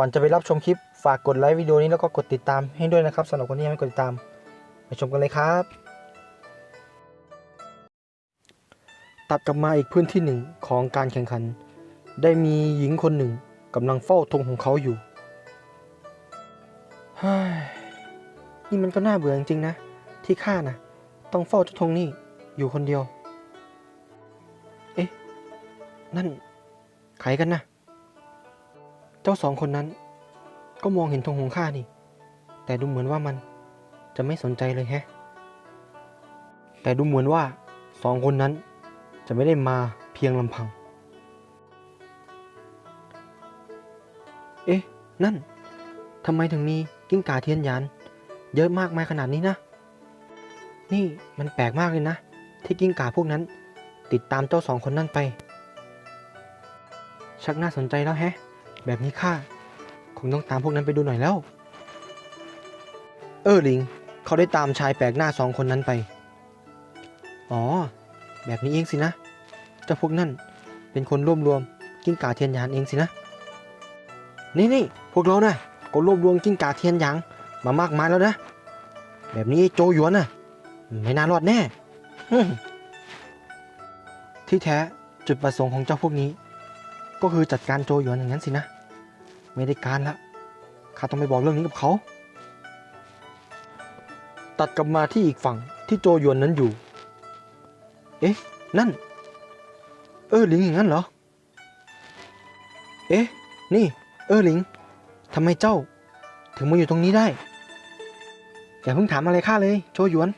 ก่อนจะไปรับชมคลิปฝากกดไลค์วิดีโอนี้แล้วก็กดติดตามให้ด้วยนะครับสำหรับคนที่ยังไม่กดติดตามไปชมกันเลยครับ ตัดกลับมาอีกพื้นที่หนึ่งของการแข่งขัน ได้มีหญิงคนหนึ่งกำลังเฝ้าธงของเขาอยู่ฮ้นี่มันก็น่าเบื่อจริงๆนะ ที่ข้านะต้องเฝ้าเจ้าธงนี่อยู่คนเดียว เอ๊ะ นั่นใครกันนะ จ้าสองคนนั้น ก็มองเห็นธงของข้านี่ แต่ดูเหมือนว่ามันจะไม่สนใจเลยแฮะ แต่ดูเหมือนว่าสองคนนั้นจะไม่ได้มาเพียงลำพัง เอ๊ะ นั่นทำไมถึงมีกิ้งก่าเทียนยาน เยอะมากมายขนาดนี้นะ นี่มันแปลกมากเลยนะ ที่กิ้งก่าพวกนั้น ติดตามเจ้าสองคนนั่นไป ชักน่าสนใจแล้วแฮะ แบบนี้ข้าคงต้องตามพวกนั้นไปดูหน่อยแล้ว เออลิง เขาได้ตามชายแปลกหน้าสองคนนั้นไป อ๋อ แบบนี้เองสินะเจ้าพวกนั่นเป็นคนรวบรวมกิ้งก่าเทียนยานเองสินะ นี่นี่พวกเรานะก็รวบรวมกิ้งก่าเทียนยางมามากมายแล้วนะ แบบนี้โจหยวนน่ะ ไม่น่ารอดแน่ที่แท้จุดประสงค์ของเจ้าพวกนี้ ก็คือจัดการโจหยวนอย่างนั้นสินะ ไม่ได้การละข้าต้องไปบอกเรื่องนี้กับเขา ตัดกลับมาที่อีกฝั่งที่โจยวนนั้นอยู่ เอ๊ะ นั่น เออหลิงอย่างนั้นเหรอ เอ๊ะ นี่ เออหลิงทำไมเจ้า ถึงมาอยู่ตรงนี้ได้ อย่าเพิ่งถามอะไรข้าเลย โจยวน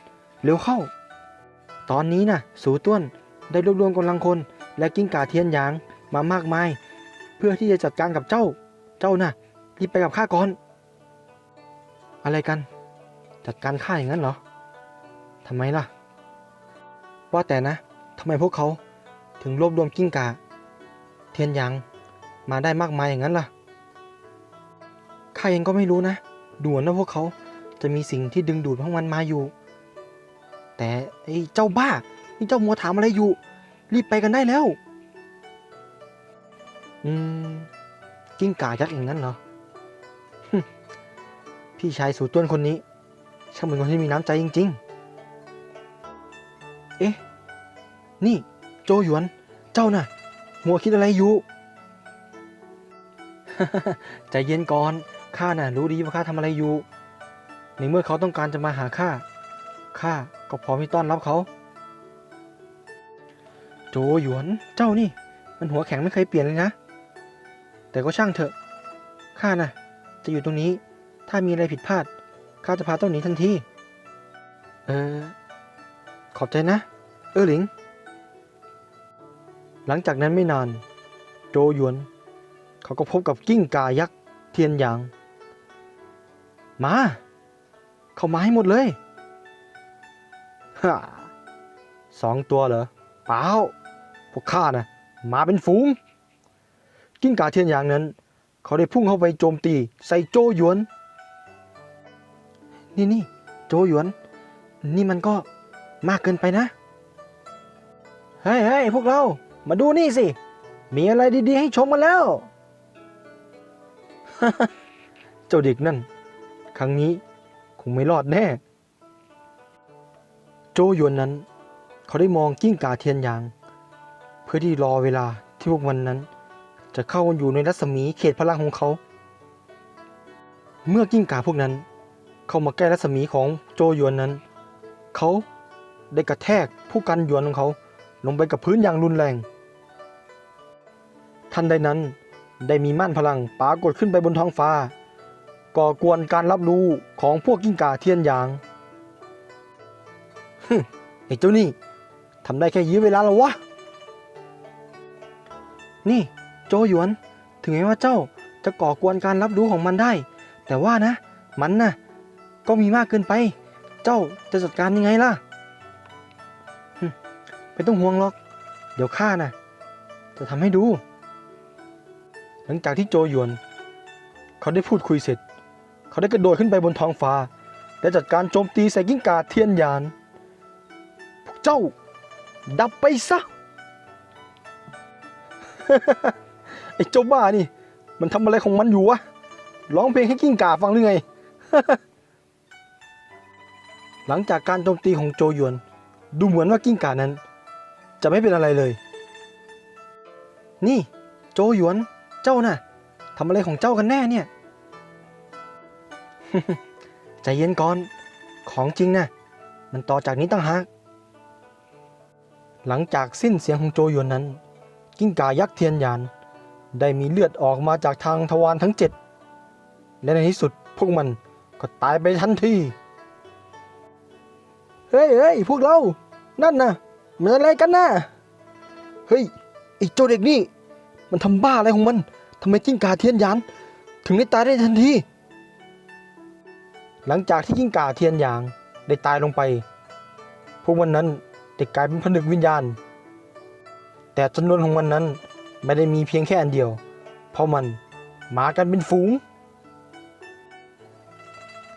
เร็วเข้า ตอนนี้นะ่ะ สูต้วนได้รวบรวมกำลังคน และกิ้งก่าเทียนหยางมามากมาย เพื่อที่จะจัดการกับเจ้า เจ้าน่ะ รีบไปกับข้าก่อน อะไรกัน จัดการข้าอย่างนั้นเหรอทำไมล่ะ ว่าแต่นะทำไมพวกเขาถึงรวบรวมกิ้งก่าเทียนหยางมาได้มากมายอย่างนั้นล่ะข้าเองก็ไม่รู้นะดูเหมือนว่าพวกเขาจะมีสิ่งที่ดึงดูดพวกมันมาอยู่ แต่ไอ้เจ้าบ้านี่เจ้ามัวถามอะไรอยู่ รีบไปกันได้แล้ว อืม กิ้งก่ายักษ์อย่างนั้นเหรอพี่ชายสูต้วนคนนี้ช่างเป็นคนที่มีน้ำใจจริง ๆ เอ๊ะ นี่โจหยวน เจ้าน่ะ มัวคิดอะไรอยู่ ใจเย็นก่อน ข้าน่ะรู้ดีว่าข้าทำอะไรอยู่ ในเมื่อเขาต้องการจะมาหาข้า ข้าก็พร้อมที่ต้อนรับเขา โจหยวน เจ้านี่ มันหัวแข็งไม่เคยเปลี่ยนเลยนะ แต่ก็ช่างเถอะ ข้าน่ะ จะอยู่ตรงนี้ ถ้ามีอะไรผิดพลาด ข้าจะพาเจ้าหนีทันที เออ ขอบใจนะ เออหลิง หลังจากนั้นไม่นาน โจหยวน เขาก็พบกับกิ้งก่ายักษ์เทียนหยาง มา เขามาให้หมดเลยฮ่าสองตัวเหรอ เปล่า พวกข้านะมาเป็นฝูง กิ้งก่าเทียนหยางนั้น เขาได้พุ่งเข้าไปโจมตีใส่โจหยวน นี่นี่โจหยวน นี่มันก็มากเกินไปนะ เฮ้ยเฮ้ยพวกเรา มาดูนี่สิ มีอะไรดีๆ ให้ชมกันแล้ว เจ้าเด็กนั่น ครั้งนี้คงไม่รอดแน่ โจหยวนนั้น เขาได้มองกิ้งก่าเทียนหยาง เพื่อที่รอเวลาที่พวกมันนั้น จะเข้าอยู่ในรัศมีเขตพลังของเขา เมื่อกิ้งก่าพวกนั้นเข้ามาใกล้รัศมีของโจยวนนั้น เขาได้กระแทกผู้กันหยวนของเขา ลงไปกับพื้นอย่างรุนแรง ทันใดนั้นได้มีม่านพลังปรากฏขึ้นไปบนท้องฟ้า ก่อกวนการรับรู้ของพวกกิ้งก่าเทียนหยางฮึไอ้เจ้านี่ทำได้แค่ยื้อเวลาแล้ววะ นี่ โจหยวน ถึงแม้ว่าเจ้าจะก่อกวนการรับรู้ของมันได้ แต่ว่านะ มันนะ่ะ ก็มีมากเกินไป เจ้าจะจัดการยังไงล่ะไม่ต้องห่วงหรอก เดี๋ยวข้านะ่ะ จะทำให้ดู หลังจากที่โจหยวน เขาได้พูดคุยเสร็จ เขาได้กระโดดขึ้นไปบนท้องฟ้า และจัดการโจมตีใส่กิ้งก่าเทียนยาน พวกเจ้า ดับไปซะ อ้เจ้าบ้านี่ มันทำอะไรของมันอยู่วะ ร้องเพลงให้กิ้งก่าฟังหรือไง หลังจากการโจมตีของโจยวน ดูเหมือนว่ากิ้งก่านั้น จะไม่เป็นอะไรเลย นี่ โจยวน เจ้าน่ะทำอะไรของเจ้ากันแน่เนี่ย ใจเย็นก่อน ของจริงนะมันต่อจากนี้ตั้งหากหลังจากสิ้นเสียงของโจยวนนั้น กิ้งก่ายักษ์เทียนยาน ได้มีเลือดออกมาจากทางทวารทั้งเจ็ดและในที่สุดพวกมันก็ตายไปทันทีเฮ้ยเฮ้ยพวกเรา นั่นนะมันอะไรกันนะเฮ้ยไอ้โจเด็กนี่ มันทำบ้าอะไรของมันทำไมกิ้งกาเทียนยาน ถึงได้ตายได้ทันที หลังจากที่กิ้งกาเทียนยางได้ตายลงไป พวกมันนั้นได้กลายเป็นผนึกวิญญาณ แต่จำนวนของมันนั้น ไม่ได้มีเพียงแค่อันเดียว เพราะมันมากันเป็นฝูง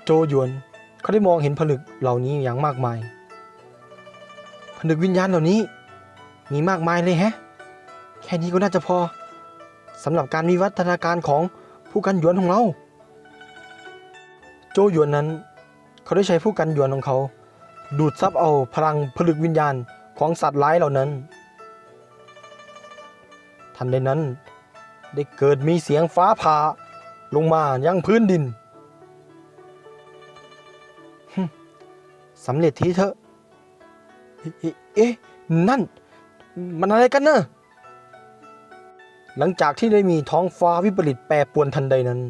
โจหยวนเขาได้มองเห็นผลึกเหล่านี้อย่างมากมายผนึกวิญญาณเหล่านี้ มีมากมายเลยแฮะ แค่นี้ก็น่าจะพอสำหรับการวิวัฒนาการของผู้กันหยวนของเรา โจหยวนนั้น เขาได้ใช้ผู้กันหยวนของเขา ดูดซับเอาพลังผลึกวิญญาณของสัตว์ร้ายเหล่านั้น ทันใดนั้น ได้เกิดมีเสียงฟ้าผ่าลงมายังพื้นดินสำเร็จทีเถอะ เอ๊ะ นั่น มันอะไรกันเนอะหลังจากที่ได้มีท้องฟ้าวิปริตแปรปรวนทันใดนั้น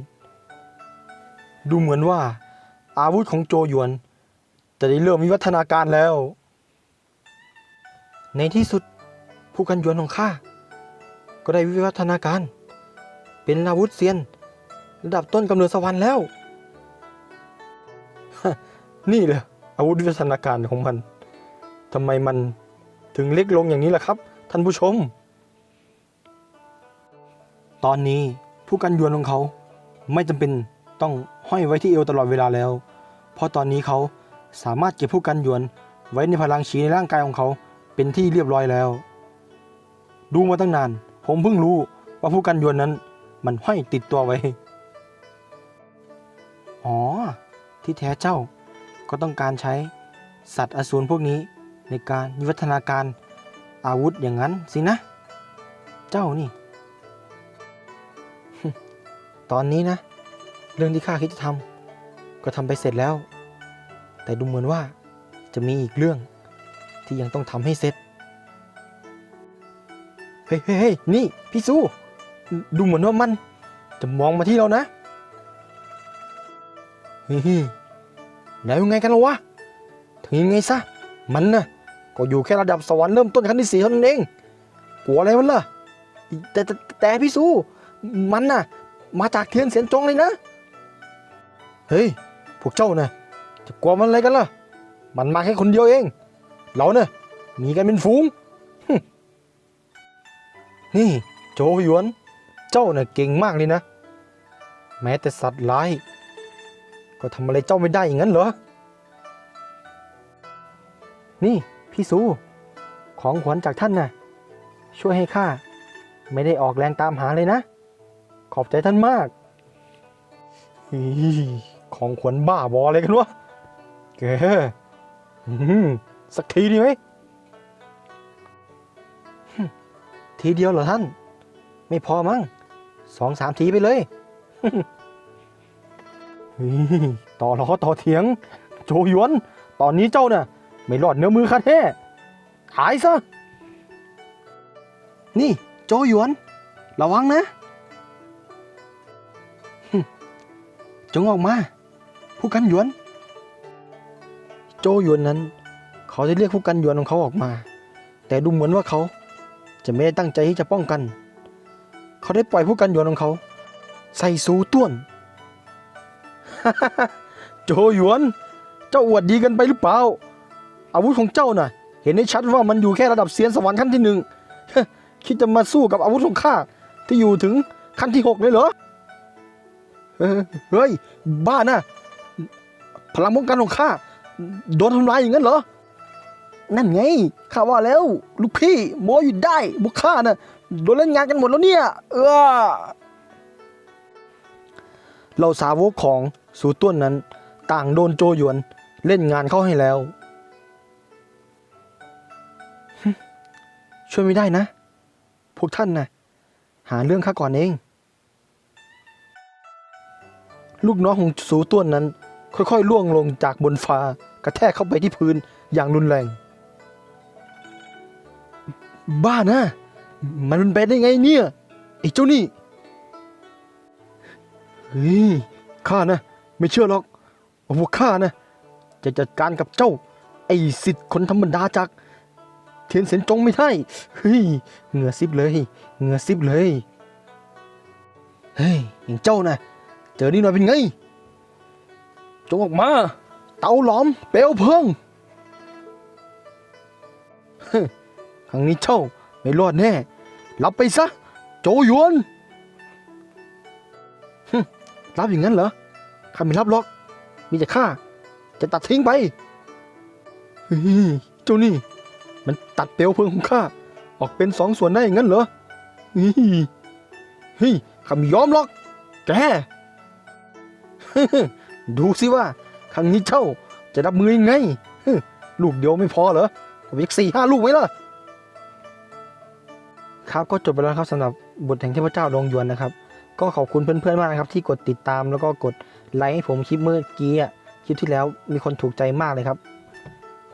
ดูเหมือนว่า อาวุธของโจยวน จะได้เริ่มวิวัฒนาการแล้ว ในที่สุดผู้กันยวนของข้า ก็ได้วิวัฒนาการ เป็นอาวุธเซียน ระดับต้นกำเนิดสวรรค์แล้ว นี่เลยอาวุธวิวัฒนาการของมันทำไมมันถึงเล็กลงอย่างนี้ล่ะครับ ท่านผู้ชม ตอนนี้ผู้กันยวนของเขาไม่จำเป็นต้องห้อยไว้ที่เอวตลอดเวลาแล้ว เพราะตอนนี้เขาสามารถเก็บผู้กันยวนไว้ในพลังชีในร่างกายของเขาเป็นที่เรียบร้อยแล้ว ดูมาตั้งนาน ผมเพิ่งรู้ว่าผู้กันยวนนั้น มันห้อยติดตัวไว้ อ๋อ ที่แท้เจ้าก็ต้องการใช้สัตว์อสูรพวกนี้ในการวิวัฒนาการอาวุธอย่างนั้นสินะ เจ้านี่ ตอนนี้นะ เรื่องที่ข้าคิดจะทำก็ทำไปเสร็จแล้ว แต่ดูเหมือนว่าจะมีอีกเรื่องที่ยังต้องทำให้เสร็จ เฮ้ยเฮ้ยเฮ้ยนี่ พี่สู้ ดูเหมือนว่ามัน จะมองมาที่เรานะเฮ้ยแล้วยังไงกันล่ะวะ ถึงยังไงซะ มันน่ะ ก็อยู่แค่ระดับสวรรค์เริ่มต้นขั้นที่สี่เท่านั้นเอง กลัวอะไรมันล่ะ แต่แต่แต่พี่สู้ มันน่ะ มาจากเทียนเสียนจงเลยนะ เฮ้ย พวกเจ้าน่ะ จะกลัวมันอะไรกันล่ะ มันมาแค่คนเดียวเอง เราเนี่ยมีกันเป็นฝูง นี่โจหยวน เจ้าน่ะเก่งมากเลยนะ แม้แต่สัตว์ร้าย ก็ทำอะไรเจ้าไม่ได้อย่างนั้นเหรอ นี่พี่สูของขวัญจากท่านน่ะ ช่วยให้ข้าไม่ได้ออกแรงตามหาเลยนะ ขอบใจท่านมากอของขวัญบ้าบออะไรกันวะแกสักทีดีไหม ทีเดียวเหรอท่าน ไม่พอมั้งสองสามทีไปเลยอีต่อล้อต่อเถียง โจหยวน ตอนนี้เจ้าน่ะ ไม่รอดเนื้อมือข้าแท้หายซะ นี่ โจหยวน ระวังนะหึจงออกมา ผู้กันหยวน โจหยวนนั้น เขาจะเรียกผู้กันหยวนของเขาออกมา แต่ดูเหมือนว่าเขา จะไม่ได้ตั้งใจที่จะป้องกัน เขาได้ปล่อยผู้กันหยวนของเขา ใส่สูต้วน โจหยวน เจ้าอวดดีกันไปหรือเปล่า อาวุธของเจ้าน่ะ เห็นได้ชัดว่ามันอยู่แค่ระดับเซียนสวรรค์ขั้นที่หนึ่งคิดจะมาสู้กับอาวุธของข้าที่อยู่ถึงขั้นที่หกเลยเหรอ เฮ้ยเฮ้ยบ้านะพลังป้องกันของข้าโดนทำลายอย่างนั้นเหรอ นั่นไงข้าว่าแล้ว ลูกพี่โมอยู่ได้บุกข้าน่ะโดนเล่นงานกันหมดแล้วเนี่ย เออเราสาวกของสูต้วนนั้น ต่างโดนโจหยวน เล่นงานเข้าให้แล้ว ช่วยไม่ได้นะ พวกท่านนะหาเรื่องข้าก่อนเอง ลูกน้องของสูต้วนนั้น ค่อยๆล่วงลงจากบนฟ้ากระแทกเข้าไปที่พื้นอย่างรุนแรง บ้านะ มันเป็นไปได้ไงเนี่ย ไอ้เจ้านี่เฮ้ยข้านะ ไม่เชื่อหรอกว่าข้านะ จะจัดการกับเจ้า ไอ้สิทธิ์คนธรรมดาจาก เทียนเสียนจงไม่ได้เฮ้ยเหงื่อซิบเลยเหงื่อซิบเลยเฮ้ยอย่างเจ้านะเจอนี่หน่อยเป็นไง จงออกมา เตาหลอมเปลวเพลิงฮึค รั้งนี้เจ้าไม่รอดแน่รับไปซะ โจหยวนฮึรับอย่างนั้นเหรอข้าไม่รับหรอก มีแต่ข้าจะตัดทิ้งไปเฮ้ยเจ้านี่ มันตัดเปลวเพลิงของข้าออกเป็นสองส่วนได้อย่างนั้นเหรอเฮ้ยเฮ้ยข้าไม่ยอมหรอก แกดูสิว่า ครั้งนี้เจ้าจะรับมือยังไงลูกเดียวไม่พอเหรอเอาอีกสี่ห้าลูกไหมล่ะ ครับก็จบไปแล้วครับสำหรับบทแห่งเทพเจ้าดงยวนนะครับ ก็ขอบคุณเพื่อนๆมากนะครับ ที่กดติดตามแล้วก็กดไลค์ให้ผมคลิปเมื่อกี้อะคลิปที่แล้วมีคนถูกใจมากเลยครับ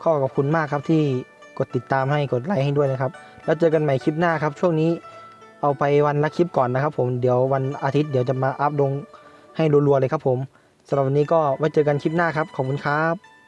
ขอขอบคุณมากครับที่กดติดตามให้กดไลค์ให้ด้วยนะครับ แล้วเจอกันใหม่คลิปหน้าครับ ช่วงนี้เอาไปวันละคลิปก่อนนะครับ ผมเดี๋ยววันอาทิตย์เดี๋ยวจะมาอัพลงให้รัวๆเลยครับ ผมสำหรับวันนี้ก็ไว้เจอกันคลิปหน้าครับขอบคุณครับ